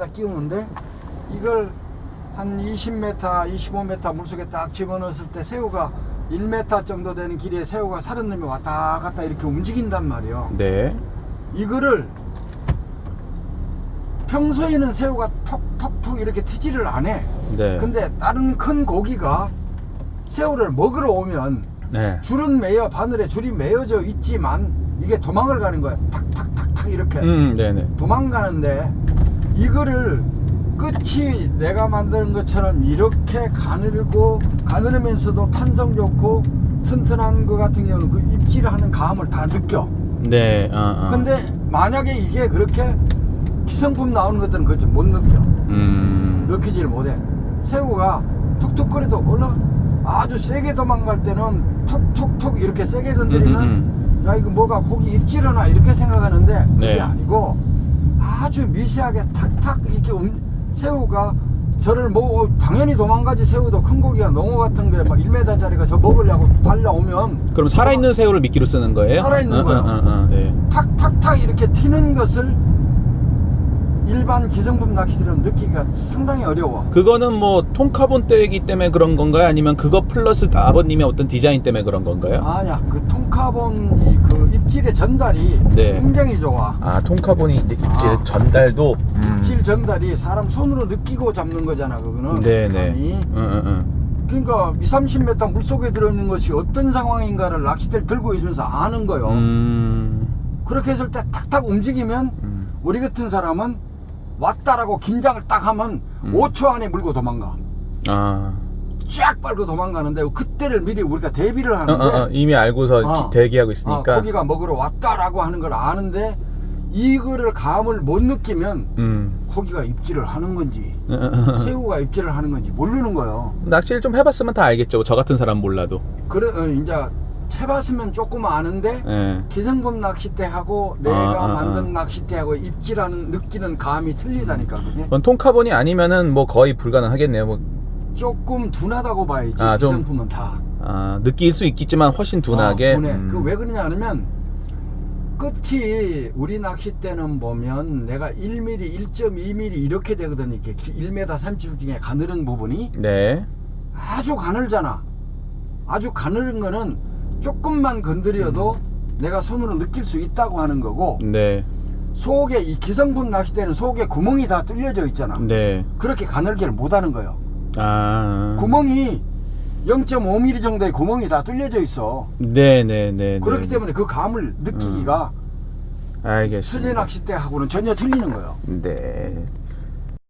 바늘에다 끼우는데 이걸 한 20m, 25m 물속에 딱 집어넣었을 때 새우가 1m 정도 되는 길이에 새우가 살은 놈이 왔다 갔다 이렇게 움직인단 말이에요. 네. 이거를 평소에는 새우가 톡톡톡 이렇게 트지를 안 해. 네. 근데 다른 큰 고기가 새우를 먹으러 오면 네. 줄은 매여 바늘에 줄이 매여져 있지만 이게 도망을 가는 거야. 탁탁탁탁 이렇게 음, 네네. 도망가는데 이거를 끝이 내가 만드는 것처럼 이렇게 가늘고 가늘으면서도 탄성 좋고 튼튼한 거 같은 경우는 그 입질하는 감을 다 느껴. 네. 어, 어. 근데 만약에 이게 그렇게 기성품 나오는 것들은 그걸 못 느껴. 음. 느끼지를 못해. 새우가 툭툭거려도 올라 아주 세게 도망갈 때는 툭툭툭 이렇게 세게 건드리면 음, 야 이거 뭐가 고기 입질하나 이렇게 생각하는데 그게 네. 아니고 아주 미세하게 탁탁 이렇게 움- 새우가 저를 뭐 당연히 도망가지 새우도 큰 고기가 농어 같은 게 막 1m짜리가 저 먹으려고 달려오면 그럼 살아있는 새우를 미끼로 쓰는 거예요? 살아있는 어, 거요. 어, 어, 어, 네. 탁탁탁 이렇게 튀는 것을 일반 기성품 낚시들은 느끼기가 상당히 어려워. 그거는 뭐 통카본 때이기 때문에 그런 건가요? 아니면 그거 플러스 아버님의 어떤 디자인 때문에 그런 건가요? 아니야 그 통카본 이그 입질의 전달이 네. 굉장히 좋아 아 통카본이 이제 입질 아. 전달도 음. 입질 전달이 사람 손으로 느끼고 잡는 거잖아 그거는 네네. 감이. 응, 응, 응. 그러니까 2, 30m 물속에 들어있는 것이 어떤 상황인가를 낚싯대를 들고 있으면서 아는 거요 음. 그렇게 했을 때 탁탁 움직이면 음. 우리 같은 사람은 왔다라고 긴장을 딱 하면 음. 5초 안에 물고 도망가 아. 쫙 빨고 도망가는데 그때를 미리 우리가 대비를 어, 하는데 어, 어. 이미 알고서 어. 기- 대기하고 아, 있으니까. 고기가 먹으러 왔다라고 하는 걸 아는데 이거를 감을 못 느끼면 음. 고기가 입질을 하는 건지 어, 어, 어. 새우가 입질을 하는 건지 모르는 거예요. 낚시를 좀 해봤으면 다 알겠죠. 저 같은 사람 몰라도. 그래 어, 이제 해봤으면 조금 아는데 예. 기성품 낚싯대하고 내가 아, 아, 만든 아. 낚싯대하고 입질하는 느끼는 감이 틀리다니까 그게 그건 통카본이 아니면은 뭐 거의 불가능하겠네요. 뭐 조금 둔하다고 봐야지 아, 좀- 기성품은 다. 아, 느낄 수 있겠지만 훨씬 둔하게. 어, 둔해. 음. 그왜 그러냐 하면 끝이 우리 낚싯대는 보면 내가 1mm, 1.2mm 이렇게 되거든 이렇게 1m 30 중에 가늘은 부분이 네. 아주 가늘잖아. 아주 가늘은 거는 조금만 건드려도 내가 손으로 느낄 수 있다고 하는 거고 네. 속에 이 기성품 낚싯대는 속에 구멍이 다 뚫려져 있잖아. 네. 그렇게 가늘게를 못 하는 거예요. 아. 구멍이 0.5mm 정도의 구멍이 다 뚫려져 있어. 네, 네, 네. 그렇기 네. 때문에 그 감을 느끼기가 수제 알겠습니다. 낚싯대하고는 전혀 틀리는 거예요. 네.